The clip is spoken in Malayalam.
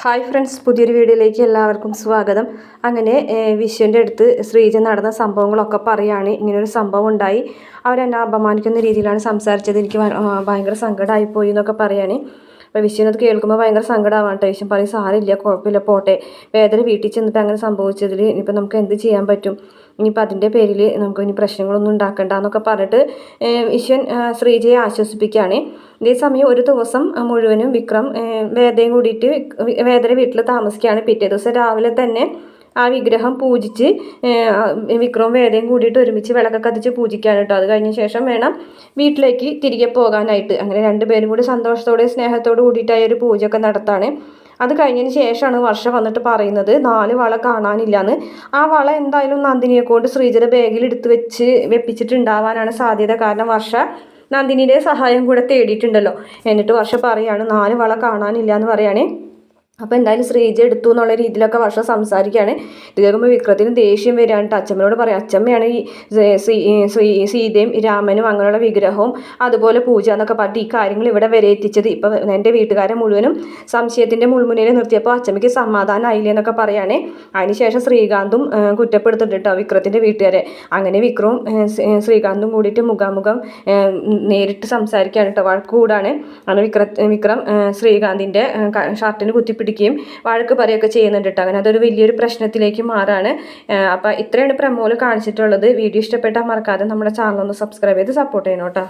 ഹായ് ഫ്രണ്ട്സ് പുതിയൊരു വീഡിയോയിലേക്ക് എല്ലാവർക്കും സ്വാഗതം. അങ്ങനെ വിശ്വന്റെ അടുത്ത് ശ്രീജ നടന്ന സംഭവങ്ങളൊക്കെ പറയുകയാണ് ഇങ്ങനൊരു സംഭവം ഉണ്ടായി. അവരെന്നെ അപമാനിക്കുന്ന രീതിയിലാണ് സംസാരിച്ചത്. എനിക്ക് ഭയങ്കര സങ്കടമായിപ്പോയി എന്നൊക്കെ പറയുകയാണ് അപ്പോൾ വിശ്വനത് കേൾക്കുമ്പോൾ ഭയങ്കര സങ്കടമാവാണ് വിശ്വൻ പറയും സാറില്ല കുഴപ്പമില്ല പോട്ടെ. വേദന വീട്ടിൽ ചെന്നിട്ട് അങ്ങനെ സംഭവിച്ചതിൽ ഇനിയിപ്പോൾ നമുക്ക് എന്ത് ചെയ്യാൻ പറ്റും? ഇനിയിപ്പോൾ അതിന്റെ പേരിൽ നമുക്ക് ഇനി പ്രശ്നങ്ങളൊന്നും ഉണ്ടാക്കണ്ട എന്നൊക്കെ പറഞ്ഞിട്ട് വിശ്വൻ ശ്രീജയെ ആശ്വസിപ്പിക്കുകയാണ് ഇതേ സമയം ഒരു ദിവസം മുഴുവനും വിക്രം വേദയും കൂടിയിട്ട് വേദന വീട്ടിൽ താമസിക്കുകയാണ്. പിറ്റേ ദിവസം രാവിലെ തന്നെ ആ വിഗ്രഹം പൂജിച്ച് വിക്രവും വേദയും കൂടിയിട്ട് ഒരുമിച്ച് വിളക്കൊക്കെ കത്തിച്ച് പൂജിക്കാൻ കേട്ടോ. അത് കഴിഞ്ഞ ശേഷം വേണം വീട്ടിലേക്ക് തിരികെ പോകാനായിട്ട്. അങ്ങനെ രണ്ടുപേരും കൂടി സന്തോഷത്തോടെ സ്നേഹത്തോട് കൂടിയിട്ടായ ഒരു പൂജയൊക്കെ നടത്താണ്. അത് കഴിഞ്ഞതിന് ശേഷമാണ് വർഷ വന്നിട്ട് പറയുന്നത് നാല് വള കാണാനില്ലാന്ന്. ആ വള എന്തായാലും നന്ദിനിയെ കൊണ്ട് ശ്രീജയുടെ ബാഗിൽ എടുത്ത് വെച്ച് വെപ്പിച്ചിട്ടുണ്ടാവാനാണ് സാധ്യത. കാരണം വർഷ നന്ദിനിയുടെ സഹായം കൂടെ തേടിയിട്ടുണ്ടല്ലോ. എന്നിട്ട് വർഷ പറയാണ് നാല് വള കാണാനില്ല എന്ന് പറയാണ്. അപ്പോൾ എന്തായാലും ശ്രീജ എടുത്തു എന്നുള്ള രീതിയിലൊക്കെ വർഷം സംസാരിക്കുകയാണ്. ഇത് കേൾക്കുമ്പോൾ വിക്രത്തിന് ദേഷ്യം വരികയാണ് അച്ഛമ്മനോട് പറയാം അച്ഛമ്മയാണ് ഈ സീതയും രാമനും അങ്ങനെയുള്ള വിഗ്രഹവും അതുപോലെ പൂജ എന്നൊക്കെ പറഞ്ഞിട്ട് ഈ കാര്യങ്ങൾ ഇവിടെ വരെ എത്തിച്ചത്. ഇപ്പം എന്റെ വീട്ടുകാരെ മുഴുവനും സംശയത്തിന്റെ മുൾമുനയിൽ നിർത്തിയപ്പോൾ അച്ഛമ്മയ്ക്ക് സമാധാനമായില്ലേ എന്നൊക്കെ പറയുകയാണ് അതിനുശേഷം ശ്രീകാന്തും കുറ്റപ്പെടുത്തുന്നുണ്ട് കേട്ടോ വിക്രത്തിന്റെ വീട്ടുകാരെ. അങ്ങനെ വിക്രവും ശ്രീകാന്തും കൂടിയിട്ട് മുഖാമുഖം നേരിട്ട് സംസാരിക്കുകയാണ് കേട്ടോ വഴക്ക് കൂടാണ്. അങ്ങനെ വിക്ര വിക്രം ശ്രീകാന്തിന്റെ ഷർട്ടിന് ക- കുത്തിപ്പിടിക്കുകയും വഴക്ക് പറയുകയൊക്കെ ചെയ്യുന്നുണ്ട് കേട്ടോ. അങ്ങനെ അതൊരു വലിയൊരു പ്രശ്നത്തിലേക്ക് മാറാണ്. അപ്പോൾ ഇത്രയാണ് പ്രമോൽ കാണിച്ചിട്ടുള്ളത്. വീഡിയോ ഇഷ്ടപ്പെട്ടാൽ മറക്കാതെ നമ്മുടെ ചാനൽ ഒന്ന് സബ്സ്ക്രൈബ് ചെയ്ത് സപ്പോർട്ട് ചെയ്യണം കേട്ടോ.